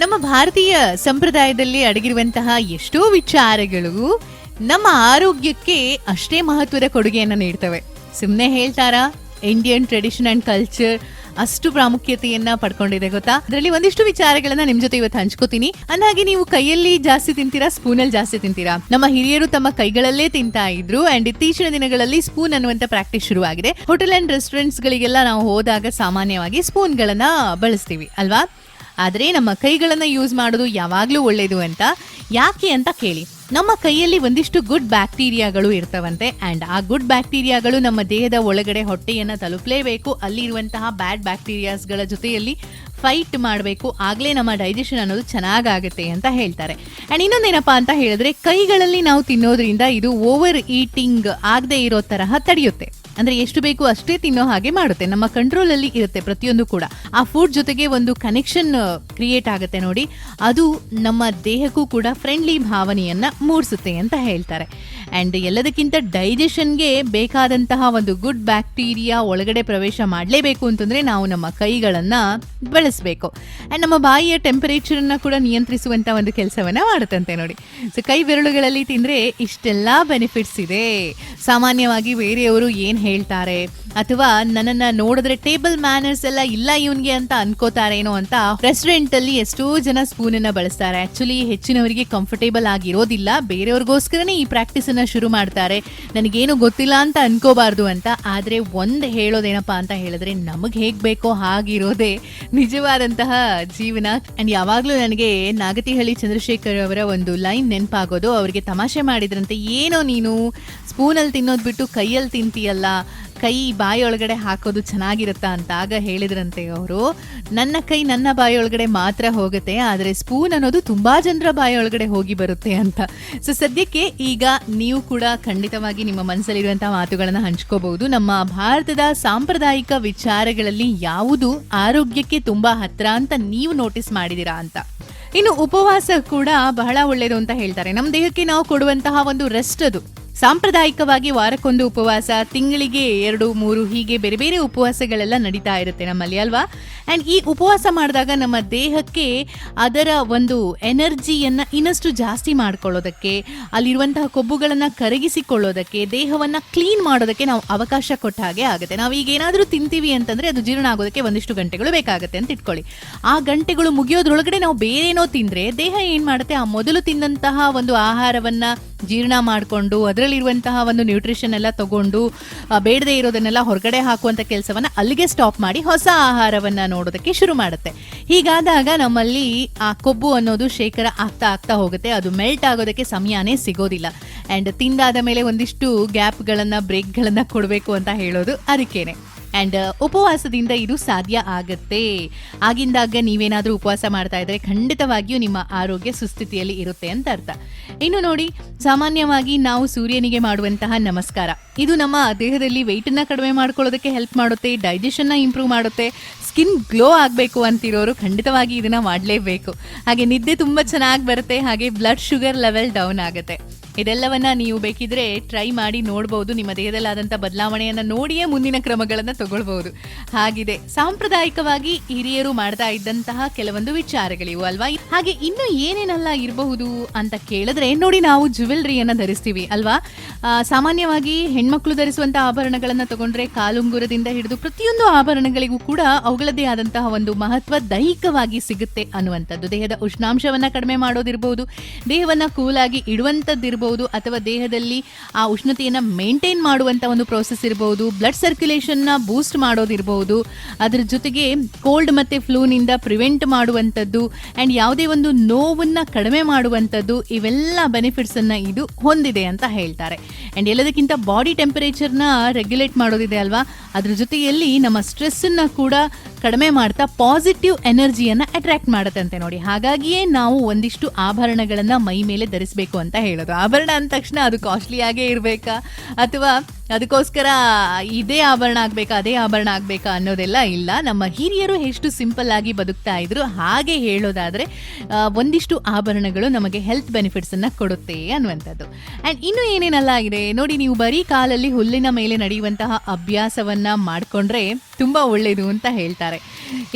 ನಮ್ಮ ಭಾರತೀಯ ಸಂಪ್ರದಾಯದಲ್ಲಿ ಅಡಗಿರುವಂತಹ ಎಷ್ಟೋ ವಿಚಾರಗಳು ನಮ್ಮ ಆರೋಗ್ಯಕ್ಕೆ ಅಷ್ಟೇ ಮಹತ್ವದ ಕೊಡುಗೆಯನ್ನು ನೀಡ್ತವೆ. ಸುಮ್ಮನೆ ಹೇಳ್ತಾರಾ? ಇಂಡಿಯನ್ ಟ್ರೆಡಿಷನ್ ಅಂಡ್ ಕಲ್ಚರ್ ಅಷ್ಟು ಪ್ರಾಮುಖ್ಯತೆಯನ್ನ ಪಡ್ಕೊಂಡಿದೆ ಗೊತ್ತಾ? ಅದರಲ್ಲಿ ಒಂದಿಷ್ಟು ವಿಚಾರಗಳನ್ನ ನಿಮ್ ಜೊತೆ ಇವತ್ತು ಹಂಚ್ಕೋತೀನಿ. ಅಂದಾಗೆ ನೀವು ಕೈಯಲ್ಲಿ ಜಾಸ್ತಿ ತಿಂತೀರಾ ಸ್ಪೂನಲ್ಲಿ ಜಾಸ್ತಿ ತಿಂತೀರಾ? ನಮ್ಮ ಹಿರಿಯರು ತಮ್ಮ ಕೈಗಳಲ್ಲೇ ತಿಂತಾ ಇದ್ರು ಅಂಡ್ ಇತ್ತೀಚಿನ ದಿನಗಳಲ್ಲಿ ಸ್ಪೂನ್ ಅನ್ನುವಂತ ಪ್ರಾಕ್ಟೀಸ್ ಶುರುವಾಗಿದೆ. ಹೋಟೆಲ್ ಅಂಡ್ ರೆಸ್ಟೋರೆಂಟ್ಸ್ ಗಳಿಗೆಲ್ಲ ನಾವು ಹೋದಾಗ ಸಾಮಾನ್ಯವಾಗಿ ಸ್ಪೂನ್ ಗಳನ್ನ ಬಳಸ್ತೀವಿ, ಅಲ್ವಾ? ಆದರೆ ನಮ್ಮ ಕೈಗಳನ್ನು ಯೂಸ್ ಮಾಡೋದು ಯಾವಾಗಲೂ ಒಳ್ಳೆಯದು ಅಂತ ಯಾಕೆ ಅಂತ ಕೇಳಿ. ನಮ್ಮ ಕೈಯಲ್ಲಿ ಒಂದಿಷ್ಟು ಗುಡ್ ಬ್ಯಾಕ್ಟೀರಿಯಾಗಳು ಇರ್ತವಂತೆ ಆ್ಯಂಡ್ ಆ ಗುಡ್ ಬ್ಯಾಕ್ಟೀರಿಯಾಗಳು ನಮ್ಮ ದೇಹದ ಒಳಗಡೆ ಹೊಟ್ಟೆಯನ್ನು ತಲುಪಲೇಬೇಕು. ಅಲ್ಲಿರುವಂತಹ ಬ್ಯಾಡ್ ಬ್ಯಾಕ್ಟೀರಿಯಾಸ್ಗಳ ಜೊತೆಯಲ್ಲಿ ಫೈಟ್ ಮಾಡಬೇಕು. ಆಗಲೇ ನಮ್ಮ ಡೈಜೆಷನ್ ಅನ್ನೋದು ಚೆನ್ನಾಗಾಗುತ್ತೆ ಅಂತ ಹೇಳ್ತಾರೆ. ಆ್ಯಂಡ್ ಇನ್ನೊಂದೇನಪ್ಪ ಅಂತ ಹೇಳಿದ್ರೆ ಕೈಗಳಲ್ಲಿ ನಾವು ತಿನ್ನೋದ್ರಿಂದ ಇದು ಓವರ್ ಈಟಿಂಗ್ ಆಗದೆ ಇರೋ ತರಹ ತಡೆಯುತ್ತೆ. ಅಂದ್ರೆ ಎಷ್ಟು ಬೇಕು ಅಷ್ಟೇ ತಿನ್ನೋ ಹಾಗೆ ಮಾಡುತ್ತೆ. ನಮ್ಮ ಕಂಟ್ರೋಲ್ ಅಲ್ಲಿ ಇರುತ್ತೆ ಪ್ರತಿಯೊಂದು ಕೂಡ. ಆ ಫುಡ್ ಜೊತೆಗೆ ಒಂದು ಕನೆಕ್ಷನ್ ಕ್ರಿಯೇಟ್ ಆಗುತ್ತೆ ನೋಡಿ. ಅದು ನಮ್ಮ ದೇಹಕ್ಕೂ ಕೂಡ ಫ್ರೆಂಡ್ಲಿ ಭಾವನೆಯನ್ನ ಮೂಡಿಸುತ್ತೆ ಅಂತ ಹೇಳ್ತಾರೆ. ಅಂಡ್ ಎಲ್ಲದಕ್ಕಿಂತ ಡೈಜೆಷನ್ಗೆ ಬೇಕಾದಂತಹ ಒಂದು ಗುಡ್ ಬ್ಯಾಕ್ಟೀರಿಯಾ ಒಳಗಡೆ ಪ್ರವೇಶ ಮಾಡಲೇಬೇಕು ಅಂತಂದ್ರೆ ನಾವು ನಮ್ಮ ಕೈಗಳನ್ನ ಬಳಸಬೇಕು. ಅಂಡ್ ನಮ್ಮ ಬಾಯಿಯ ಟೆಂಪರೇಚರ್ ಅನ್ನ ಕೂಡ ನಿಯಂತ್ರಿಸುವಂತ ಒಂದು ಕೆಲಸವನ್ನ ಮಾಡುತ್ತಂತೆ ನೋಡಿ. ಸೊ ಕೈ ಬೆರಳುಗಳಲ್ಲಿ ತಿಂದ್ರೆ ಇಷ್ಟೆಲ್ಲ ಬೆನಿಫಿಟ್ಸ್ ಇದೆ. ಸಾಮಾನ್ಯವಾಗಿ ಬೇರೆಯವರು ಏನ್ ಹೇಳ್ತಾರೆ. ಅಥವಾ ನನ್ನನ್ನ ನೋಡಿದ್ರೆ ಟೇಬಲ್ ಮ್ಯಾನರ್ಸ್ ಎಲ್ಲ ಇಲ್ಲ ಇವನ್ಗೆ ಅಂತ ಅನ್ಕೋತಾರೇನೋ ಅಂತ ರೆಸ್ಟೋರೆಂಟ್ ಅಲ್ಲಿ ಎಷ್ಟೋ ಜನ ಸ್ಪೂನ್ ಅನ್ನ ಬಳಸ್ತಾರೆ. ಆಕ್ಚುಲಿ ಹೆಚ್ಚಿನವರಿಗೆ ಕಂಫರ್ಟೇಬಲ್ ಆಗಿರೋದಿಲ್ಲ. ಬೇರೆಯವ್ರಿಗೋಸ್ಕರನೇ ಈ ಪ್ರಾಕ್ಟೀಸ್ ಅನ್ನ ಶುರು ಮಾಡ್ತಾರೆ. ನನಗೇನು ಗೊತ್ತಿಲ್ಲ ಅಂತ ಅನ್ಕೋಬಾರ್ದು ಅಂತ. ಆದ್ರೆ ಒಂದ್ ಹೇಳೋದೇನಪ್ಪ ಅಂತ ಹೇಳಿದ್ರೆ ನಮಗ್ ಹೇಗ್ ಬೇಕೋ ಹಾಗಿರೋದೇ ನಿಜವಾದಂತಹ ಜೀವನ. ಅಂಡ್ ಯಾವಾಗ್ಲೂ ನನಗೆ ನಾಗತಿಹಳ್ಳಿ ಚಂದ್ರಶೇಖರ್ ಅವರ ಒಂದು ಲೈನ್ ನೆನಪಾಗೋದು. ಅವರಿಗೆ ತಮಾಷೆ ಮಾಡಿದ್ರಂತೆ, ಏನೋ ನೀನು? ಸ್ಪೂನಲ್ಲಿ ತಿನ್ನೋದು ಬಿಟ್ಟು ಕೈಯಲ್ಲಿ ತಿಂತೀಯಲ್ಲ. ಕೈ ಬಾಯೊಳಗಡೆ ಹಾಕೋದು ಚೆನ್ನಾಗಿರುತ್ತಾ ಅಂತ ಆಗ ಹೇಳಿದ್ರಂತೆ ಅವರು. ನನ್ನ ಕೈ ನನ್ನ ಬಾಯೊಳಗಡೆ ಮಾತ್ರ ಹೋಗುತ್ತೆ, ಆದರೆ ಸ್ಪೂನ್ ಅನ್ನೋದು ತುಂಬಾ ಜನರ ಬಾಯೊಳಗಡೆ ಹೋಗಿ ಬರುತ್ತೆ ಅಂತ. ಸೊ ಸದ್ಯಕ್ಕೆ ಈಗ ನೀವು ಕೂಡ ಖಂಡಿತವಾಗಿ ನಿಮ್ಮ ಮನಸ್ಸಲ್ಲಿರುವಂತಹ ಮಾತುಗಳನ್ನು ಹಂಚ್ಕೋಬಹುದು. ನಮ್ಮ ಭಾರತದ ಸಾಂಪ್ರದಾಯಿಕ ವಿಚಾರಗಳಲ್ಲಿ ಯಾವುದು ಆರೋಗ್ಯಕ್ಕೆ ತುಂಬಾ ಹತ್ರ ಅಂತ ನೀವು ನೋಟಿಸ್ ಮಾಡಿದೀರಾ ಅಂತ. ಇನ್ನು ಉಪವಾಸ ಕೂಡ ಬಹಳ ಒಳ್ಳೆಯದು ಅಂತ ಹೇಳ್ತಾರೆ. ನಮ್ಮ ದೇಹಕ್ಕೆ ನಾವು ಕೊಡುವಂತಹ ಒಂದು ರೆಸ್ಟ್ ಅದು. ಸಾಂಪ್ರದಾಯಿಕವಾಗಿ ವಾರಕ್ಕೊಂದು ಉಪವಾಸ, ತಿಂಗಳಿಗೆ ಎರಡು, ಮೂರು, ಹೀಗೆ ಬೇರೆ ಬೇರೆ ಉಪವಾಸಗಳೆಲ್ಲ ನಡೀತಾ ಇರುತ್ತೆ ನಮ್ಮಲ್ಲಿ, ಅಲ್ವಾ? ಆ್ಯಂಡ್ ಈ ಉಪವಾಸ ಮಾಡಿದಾಗ ನಮ್ಮ ದೇಹಕ್ಕೆ ಅದರ ಒಂದು ಎನರ್ಜಿಯನ್ನು ಇನ್ನಷ್ಟು ಜಾಸ್ತಿ ಮಾಡ್ಕೊಳ್ಳೋದಕ್ಕೆ, ಅಲ್ಲಿರುವಂತಹ ಕೊಬ್ಬುಗಳನ್ನು ಕರಗಿಸಿಕೊಳ್ಳೋದಕ್ಕೆ, ದೇಹವನ್ನು ಕ್ಲೀನ್ ಮಾಡೋದಕ್ಕೆ ನಾವು ಅವಕಾಶ ಕೊಟ್ಟ ಹಾಗೆ ಆಗುತ್ತೆ. ನಾವು ಈಗ ಏನಾದರೂ ತಿಂತೀವಿ ಅಂತಂದರೆ ಅದು ಜೀರ್ಣ ಆಗೋದಕ್ಕೆ ಒಂದಿಷ್ಟು ಗಂಟೆಗಳು ಬೇಕಾಗುತ್ತೆ ಅಂತ ಇಟ್ಕೊಳ್ಳಿ. ಆ ಗಂಟೆಗಳು ಮುಗಿಯೋದ್ರೊಳಗಡೆ ನಾವು ಬೇರೇನೋ ತಿಂದರೆ ದೇಹ ಏನು ಮಾಡುತ್ತೆ? ಆ ಮೊದಲು ತಿಂದಂತಹ ಒಂದು ಆಹಾರವನ್ನು ಜೀರ್ಣ ಮಾಡಿಕೊಂಡು ಅದರಲ್ಲಿರುವಂತಹ ಒಂದು ನ್ಯೂಟ್ರಿಷನ್ ಎಲ್ಲ ತಗೊಂಡು ಬೇಡದೆ ಇರೋದನ್ನೆಲ್ಲ ಹೊರಗಡೆ ಹಾಕುವಂಥ ಕೆಲಸವನ್ನ ಅಲ್ಲಿಗೆ ಸ್ಟಾಪ್ ಮಾಡಿ ಹೊಸ ಆಹಾರವನ್ನ ನೋಡೋದಕ್ಕೆ ಶುರು ಮಾಡುತ್ತೆ. ಹೀಗಾದಾಗ ನಮ್ಮಲ್ಲಿ ಆ ಕೊಬ್ಬು ಅನ್ನೋದು ಶೇಖರ ಆಗ್ತಾ ಆಗ್ತಾ ಹೋಗುತ್ತೆ. ಅದು ಮೆಲ್ಟ್ ಆಗೋದಕ್ಕೆ ಸಮಯನೇ ಸಿಗೋದಿಲ್ಲ. ಆ್ಯಂಡ್ ತಿಂದಾದ ಮೇಲೆ ಒಂದಿಷ್ಟು ಗ್ಯಾಪ್ಗಳನ್ನು ಬ್ರೇಕ್ಗಳನ್ನು ಕೊಡಬೇಕು ಅಂತ ಹೇಳೋದು ಅದಕ್ಕೇನೆ. ಆ್ಯಂಡ್ ಉಪವಾಸದಿಂದ ಇದು ಸಾಧ್ಯ ಆಗತ್ತೆ. ಆಗಿಂದಾಗ ನೀವೇನಾದರೂ ಉಪವಾಸ ಮಾಡ್ತಾ ಇದ್ರೆ ಖಂಡಿತವಾಗಿಯೂ ನಿಮ್ಮ ಆರೋಗ್ಯ ಸುಸ್ಥಿತಿಯಲ್ಲಿ ಇರುತ್ತೆ ಅಂತ ಅರ್ಥ. ಇನ್ನು ನೋಡಿ, ಸಾಮಾನ್ಯವಾಗಿ ನಾವು ಸೂರ್ಯನಿಗೆ ಮಾಡುವಂತಹ ನಮಸ್ಕಾರ. ಇದು ನಮ್ಮ ದೇಹದಲ್ಲಿ ವೆಯ್ಟನ್ನ ಕಡಿಮೆ ಮಾಡ್ಕೊಳ್ಳೋದಕ್ಕೆ ಹೆಲ್ಪ್ ಮಾಡುತ್ತೆ ಡೈಜೆಷನ್ನ ಇಂಪ್ರೂವ್ ಮಾಡುತ್ತೆ ಸ್ಕಿನ್ ಗ್ಲೋ ಆಗಬೇಕು ಅಂತಿರೋರು ಖಂಡಿತವಾಗಿ ಇದನ್ನ ಮಾಡಲೇಬೇಕು. ಹಾಗೆ ನಿದ್ದೆ ತುಂಬ ಚೆನ್ನಾಗಿ ಬರುತ್ತೆ, ಹಾಗೆ ಬ್ಲಡ್ ಶುಗರ್ ಲೆವೆಲ್ ಡೌನ್ ಆಗುತ್ತೆ. ಇದೆಲ್ಲವನ್ನ ನೀವು ಬೇಕಿದ್ರೆ ಟ್ರೈ ಮಾಡಿ ನೋಡಬಹುದು ನಿಮ್ಮ ದೇಹದಲ್ಲಾದಂಥ ಬದಲಾವಣೆಯನ್ನು ನೋಡಿಯೇ ಮುಂದಿನ ಕ್ರಮಗಳನ್ನು ತಗೊಳ್ಬಹುದು ಹಾಗಿದೆ. ಸಾಂಪ್ರದಾಯಿಕವಾಗಿ ಹಿರಿಯರು ಮಾಡ್ತಾ ಇದ್ದಂತಹ ಕೆಲವೊಂದು ವಿಚಾರಗಳಿವು ಅಲ್ವಾ? ಹಾಗೆ ಇನ್ನು ಏನೇನೆಲ್ಲ ಇರಬಹುದು ಅಂತ ಕೇಳಿದ್ರೆ ನೋಡಿ ನಾವು ಜುವೆಲ್ರಿಯನ್ನು ಧರಿಸ್ತೀವಿ ಅಲ್ವಾ? ಸಾಮಾನ್ಯವಾಗಿ ಹೆಣ್ಮಕ್ಳು ಧರಿಸುವಂತ ಆಭರಣಗಳನ್ನ ತಗೊಂಡ್ರೆ ಕಾಲುಂಗುರದಿಂದ ಹಿಡಿದು ಪ್ರತಿಯೊಂದು ಆಭರಣಗಳಿಗೂ ಕೂಡ ಅವುಗಳದ್ದೇ ಆದಂತಹ ಒಂದು ಮಹತ್ವ ದೈಹಿಕವಾಗಿ ಸಿಗುತ್ತೆ ಅನ್ನುವಂಥದ್ದು. ದೇಹದ ಉಷ್ಣಾಂಶವನ್ನ ಕಡಿಮೆ ಮಾಡೋದಿರಬಹುದು ದೇಹವನ್ನ ಕೂಲಾಗಿ ಇಡುವಂಥದ್ದಿರ್ಬೋದು ಅಥವಾ ದೇಹದಲ್ಲಿ ಆ ಉಷ್ಣತೆಯನ್ನು ಮೇಂಟೈನ್ ಮಾಡುವಂತ ಒಂದು ಪ್ರೋಸೆಸ್ ಇರಬಹುದು ಬ್ಲಡ್ ಸರ್ಕ್ಯುಲೇಷನ್ನ ಬೂಸ್ಟ್ ಮಾಡೋದಿರಬಹುದು ಅದರ ಜೊತೆಗೆ ಕೋಲ್ಡ್ ಮತ್ತೆ ಫ್ಲೂನಿಂದ ಪ್ರಿವೆಂಟ್ ಮಾಡುವಂಥದ್ದು ಅಂಡ್ ಯಾವುದೇ ಒಂದು ನೋವನ್ನ ಕಡಿಮೆ ಮಾಡುವಂಥದ್ದು, ಇವೆಲ್ಲ ಬೆನಿಫಿಟ್ಸನ್ನು ಇದು ಹೊಂದಿದೆ ಅಂತ ಹೇಳ್ತಾರೆ. ಅಂಡ್ ಎಲ್ಲದಕ್ಕಿಂತ ಬಾಡಿ ಟೆಂಪರೇಚರ್ನ ರೆಗ್ಯುಲೇಟ್ ಮಾಡೋದಿದೆ ಅಲ್ವಾ? ಅದ್ರ ಜೊತೆಯಲ್ಲಿ ನಮ್ಮ ಸ್ಟ್ರೆಸ್ ಅನ್ನ ಕೂಡ ಕಡಿಮೆ ಮಾಡ್ತಾ ಪಾಸಿಟಿವ್ ಎನರ್ಜಿಯನ್ನ ಅಟ್ರಾಕ್ಟ್ ಮಾಡುತ್ತಂತೆ ನೋಡಿ. ಹಾಗಾಗಿಯೇ ನಾವು ಒಂದಿಷ್ಟು ಆಭರಣಗಳನ್ನ ಮೈ ಮೇಲೆ ಧರಿಸಬೇಕು ಅಂತ ಹೇಳೋದು. ಆಭರಣ ಅಂದ ತಕ್ಷಣ ಅದು ಕಾಸ್ಟ್ಲಿಯಾಗೇ ಇರಬೇಕಾ? ಅಥವಾ ಅದಕ್ಕೋಸ್ಕರ ಇದೇ ಆಭರಣ ಆಗ್ಬೇಕಾ, ಅದೇ ಆಭರಣ ಆಗ್ಬೇಕಾ ಅನ್ನೋದೆಲ್ಲ ಇಲ್ಲ. ನಮ್ಮ ಹಿರಿಯರು ಎಷ್ಟು ಸಿಂಪಲ್ ಆಗಿ ಬದುಕ್ತಾ ಇದ್ರು ಹಾಗೆ ಹೇಳೋದಾದ್ರೆ ಒಂದಿಷ್ಟು ಆಭರಣಗಳು ನಮಗೆ ಹೆಲ್ತ್ ಬೆನಿಫಿಟ್ಸ್ ಅನ್ನ ಕೊಡುತ್ತೆ ಅನ್ನುವಂಥದ್ದು. ಅಂಡ್ ಇನ್ನು ಏನೇನೆಲ್ಲ ಆಗಿದೆ ನೋಡಿ, ನೀವು ಬರೀ ಕಾಲಲ್ಲಿ ಹುಲ್ಲಿನ ಮೇಲೆ ನಡೆಯುವಂತಹ ಅಭ್ಯಾಸವನ್ನ ಮಾಡಿಕೊಂಡ್ರೆ ತುಂಬಾ ಒಳ್ಳೇದು ಅಂತ ಹೇಳ್ತಾರೆ.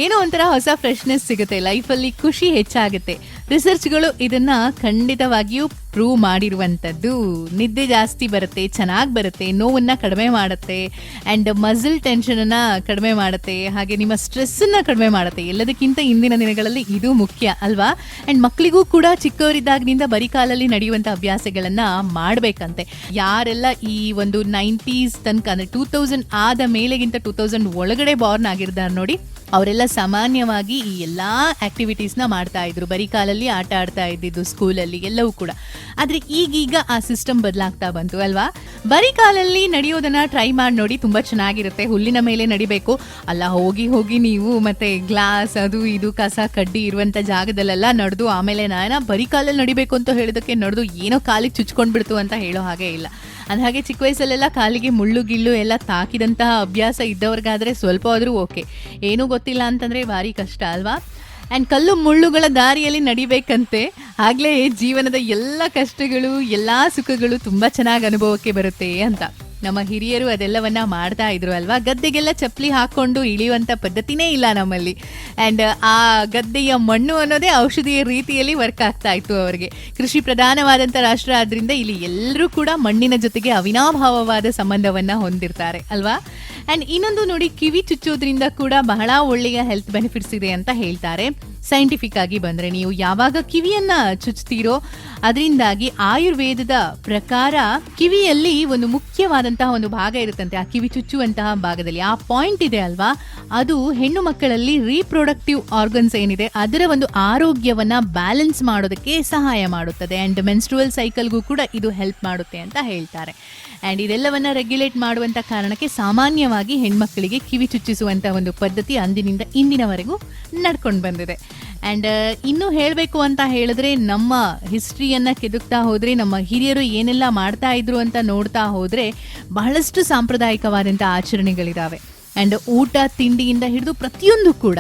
ಏನೋ ಒಂಥರ ಹೊಸ ಫ್ರೆಶ್ನೆಸ್ ಸಿಗುತ್ತೆ. ಲೈಫಲ್ಲಿ ಖುಷಿ ಹೆಚ್ಚಾಗುತ್ತೆ. ರಿಸರ್ಚ್ಗಳು ಇದನ್ನ ಖಂಡಿತವಾಗಿಯೂ ಪ್ರೂವ್ ಮಾಡಿರುವಂಥದ್ದು ನಿದ್ದೆ ಜಾಸ್ತಿ ಬರುತ್ತೆ, ಚೆನ್ನಾಗಿ ಬರುತ್ತೆ, ನೋವನ್ನ ಕಡಿಮೆ ಮಾಡುತ್ತೆ ಆ್ಯಂಡ್ ಮಸಲ್ ಟೆನ್ಷನನ್ನು ಕಡಿಮೆ ಮಾಡುತ್ತೆ, ಹಾಗೆ ನಿಮ್ಮ ಸ್ಟ್ರೆಸ್ಸನ್ನು ಕಡಿಮೆ ಮಾಡುತ್ತೆ. ಎಲ್ಲದಕ್ಕಿಂತ ಇಂದಿನ ದಿನಗಳಲ್ಲಿ ಇದು ಮುಖ್ಯ ಅಲ್ವಾ? ಆ್ಯಂಡ್ ಮಕ್ಕಳಿಗೂ ಕೂಡ ಚಿಕ್ಕವರಿದ್ದಾಗಿನಿಂದ ಬರಿಕಾಲಲ್ಲಿ ನಡೆಯುವಂಥ ಅಭ್ಯಾಸಗಳನ್ನು ಮಾಡಬೇಕಂತೆ. ಯಾರೆಲ್ಲ ಈ ಒಂದು ನೈಂಟೀಸ್ ತನಕ ಅಂದರೆ ಟೂ ತೌಸಂಡ್ ಆದ ಮೇಲೆಗಿಂತ ಟೂ ತೌಸಂಡ್ ಒಳಗಡೆ ಬಾರ್ನ್ ಆಗಿರ್ತಾರೆ ನೋಡಿ ಅವರೆಲ್ಲ ಸಾಮಾನ್ಯವಾಗಿ ಈ ಎಲ್ಲ ಆಕ್ಟಿವಿಟೀಸ್ನ ಮಾಡ್ತಾ ಇದ್ರು. ಬರೀ ಕಾಲಲ್ಲಿ ಆಟ ಆಡ್ತಾ ಇದ್ದಿದ್ದು ಸ್ಕೂಲಲ್ಲಿ ಎಲ್ಲವೂ ಕೂಡ. ಆದರೆ ಈಗೀಗ ಆ ಸಿಸ್ಟಮ್ ಬದಲಾಗ್ತಾ ಬಂತು ಅಲ್ವಾ? ಬರೀ ಕಾಲಲ್ಲಿ ನಡೆಯೋದನ್ನ ಟ್ರೈ ಮಾಡಿ ನೋಡಿ ತುಂಬ ಚೆನ್ನಾಗಿರುತ್ತೆ. ಹುಲ್ಲಿನ ಮೇಲೆ ನಡಿಬೇಕು. ಅಲ್ಲ, ಹೋಗಿ ಹೋಗಿ ನೀವು ಮತ್ತೆ ಗ್ಲಾಸ್ ಅದು ಇದು, ಕಸ, ಕಡ್ಡಿ ಇರುವಂಥ ಜಾಗದಲ್ಲೆಲ್ಲ ನಡೆದು ಆಮೇಲೆ ನಾನು ಬರೀ ಕಾಲಲ್ಲಿ ನಡಿಬೇಕು ಅಂತ ಹೇಳೋದಕ್ಕೆ ನಡೆದು ಏನೋ ಕಾಲಿಗೆ ಚುಚ್ಕೊಂಡ್ಬಿಡ್ತು ಅಂತ ಹೇಳೋ ಹಾಗೆ ಇಲ್ಲ. ಅಂದಹಾಗೆ ಚಿಕ್ಕ ವಯಸ್ಸಲ್ಲೆಲ್ಲ ಕಾಲಿಗೆ ಮುಳ್ಳು, ಗಿಳ್ಳು ಎಲ್ಲ ತಾಕಿದಂತಹ ಅಭ್ಯಾಸ ಇದ್ದವ್ರಿಗಾದ್ರೆ ಸ್ವಲ್ಪ ಆದರೂ ಓಕೆ. ಏನೂ ಗೊತ್ತಿಲ್ಲ ಅಂತಂದ್ರೆ ಭಾರಿ ಕಷ್ಟ ಅಲ್ವಾ? ಆ್ಯಂಡ್ ಕಲ್ಲು ಮುಳ್ಳುಗಳ ದಾರಿಯಲ್ಲಿ ನಡಿಬೇಕಂತೆ. ಆಗಲೇ ಜೀವನದ ಎಲ್ಲ ಕಷ್ಟಗಳು, ಎಲ್ಲ ಸುಖಗಳು ತುಂಬ ಚೆನ್ನಾಗಿ ಅನುಭವಕ್ಕೆ ಬರುತ್ತೆ ಅಂತ. ನಮ್ಮ ಹಿರಿಯರು ಅದೆಲ್ಲವನ್ನ ಮಾಡ್ತಾ ಇದ್ರು ಅಲ್ವಾ? ಗದ್ದೆಗೆಲ್ಲ ಚಪ್ಪಲಿ ಹಾಕೊಂಡು ಇಳಿಯುವಂತ ಪದ್ಧತಿನೇ ಇಲ್ಲ ನಮ್ಮಲ್ಲಿ. ಅಂಡ್ ಆ ಗದ್ದೆಯ ಮಣ್ಣು ಅನ್ನೋದೇ ಔಷಧಿಯ ರೀತಿಯಲ್ಲಿ ವರ್ಕ್ ಆಗ್ತಾ ಇತ್ತು ಅವರಿಗೆ. ಕೃಷಿ ಪ್ರಧಾನವಾದಂಥ ರಾಷ್ಟ್ರ ಆದ್ರಿಂದ ಇಲ್ಲಿ ಎಲ್ಲರೂ ಕೂಡ ಮಣ್ಣಿನ ಜೊತೆಗೆ ಅವಿನಾಭಾವವಾದ ಸಂಬಂಧವನ್ನ ಹೊಂದಿರ್ತಾರೆ, ಅಲ್ವಾ? ಅಂಡ್ ಇನ್ನೊಂದು ನೋಡಿ ಕಿವಿ ಚುಚ್ಚೋದ್ರಿಂದ ಕೂಡ ಬಹಳ ಒಳ್ಳೆಯ ಹೆಲ್ತ್ ಬೆನಿಫಿಟ್ಸ್ ಇದೆ ಅಂತ ಹೇಳ್ತಾರೆ. ಸೈಂಟಿಫಿಕ್ ಆಗಿ ಬಂದ್ರೆ ನೀವು ಯಾವಾಗ ಕಿವಿಯನ್ನ ಚುಚ್ತೀರೋ ಅದರಿಂದಾಗಿ ಆಯುರ್ವೇದದ ಪ್ರಕಾರ ಕಿವಿಯಲ್ಲಿ ಒಂದು ಮುಖ್ಯವಾದಂತಹ ಒಂದು ಭಾಗ ಇರುತ್ತಂತೆ, ಆ ಕಿವಿ ಚುಚ್ಚುವಂತಹ ಭಾಗದಲ್ಲಿ. ಆ ಪಾಯಿಂಟ್ ಇದೆ ಅಲ್ವಾ? ಅದು ಹೆಣ್ಣು ಮಕ್ಕಳಲ್ಲಿ ರೀಪ್ರೊಡಕ್ಟಿವ್ ಆರ್ಗನ್ಸ್ ಏನಿದೆ, ಅದರ ಒಂದು ಆರೋಗ್ಯವನ್ನ ಬ್ಯಾಲೆನ್ಸ್ ಮಾಡೋದಕ್ಕೆ ಸಹಾಯ ಮಾಡುತ್ತದೆ. ಅಂಡ್ ಮೆನ್ಸ್ಟ್ರುವಲ್ ಸೈಕಲ್ಗೂ ಕೂಡ ಇದು ಹೆಲ್ಪ್ ಮಾಡುತ್ತೆ ಅಂತ ಹೇಳ್ತಾರೆ. ಆ್ಯಂಡ್ ಇದೆಲ್ಲವನ್ನ ರೆಗ್ಯುಲೇಟ್ ಮಾಡುವಂಥ ಕಾರಣಕ್ಕೆ ಸಾಮಾನ್ಯವಾಗಿ ಹೆಣ್ಮಕ್ಕಳಿಗೆ ಕಿವಿ ಚುಚ್ಚಿಸುವಂಥ ಒಂದು ಪದ್ಧತಿ ಅಂದಿನಿಂದ ಇಂದಿನವರೆಗೂ ನಡ್ಕೊಂಡು ಬಂದಿದೆ. ಆ್ಯಂಡ್ ಇನ್ನು ಹೇಳಬೇಕು ಅಂತ ಹೇಳಿದ್ರೆ ನಮ್ಮ ಹಿಸ್ಟ್ರಿಯನ್ನು ಕೆದುಕ್ತಾ ಹೋದರೆ, ನಮ್ಮ ಹಿರಿಯರು ಏನೆಲ್ಲ ಮಾಡ್ತಾ ಇದ್ರು ಅಂತ ನೋಡ್ತಾ ಹೋದರೆ ಬಹಳಷ್ಟು ಸಾಂಪ್ರದಾಯಿಕವಾದಂಥ ಆಚರಣೆಗಳಿದ್ದಾವೆ ಆ್ಯಂಡ್ ಊಟ, ತಿಂಡಿಯಿಂದ ಹಿಡಿದು ಪ್ರತಿಯೊಂದು ಕೂಡ.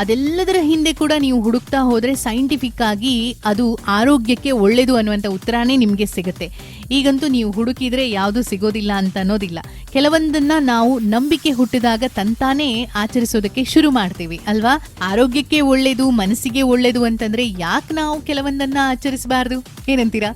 ಅದೆಲ್ಲದರ ಹಿಂದೆ ಕೂಡ ನೀವು ಹುಡುಕ್ತಾ ಹೋದರೆ ಸೈಂಟಿಫಿಕ್ ಆಗಿ ಅದು ಆರೋಗ್ಯಕ್ಕೆ ಒಳ್ಳೆಯದು ಅನ್ನುವಂಥ ಉತ್ತರನೇ ನಿಮಗೆ ಸಿಗುತ್ತೆ. ಈಗಂತೂ ನೀವು ಹುಡುಕಿದ್ರೆ ಯಾವುದು ಸಿಗೋದಿಲ್ಲ ಅಂತ ಅನ್ನೋದಿಲ್ಲ. ಕೆಲವೊಂದನ್ನ ನಾವು ನಂಬಿಕೆ ಹುಟ್ಟಿದಾಗ ತಂತಾನೇ ಆಚರಿಸೋದಕ್ಕೆ ಶುರು ಮಾಡ್ತೀವಿ, ಅಲ್ವಾ? ಆರೋಗ್ಯಕ್ಕೆ ಒಳ್ಳೇದು, ಮನಸ್ಸಿಗೆ ಒಳ್ಳೇದು ಅಂತಂದ್ರೆ ಯಾಕೆ ನಾವು ಕೆಲವೊಂದನ್ನ ಆಚರಿಸಬಾರ್ದು? ಏನಂತೀರಾ?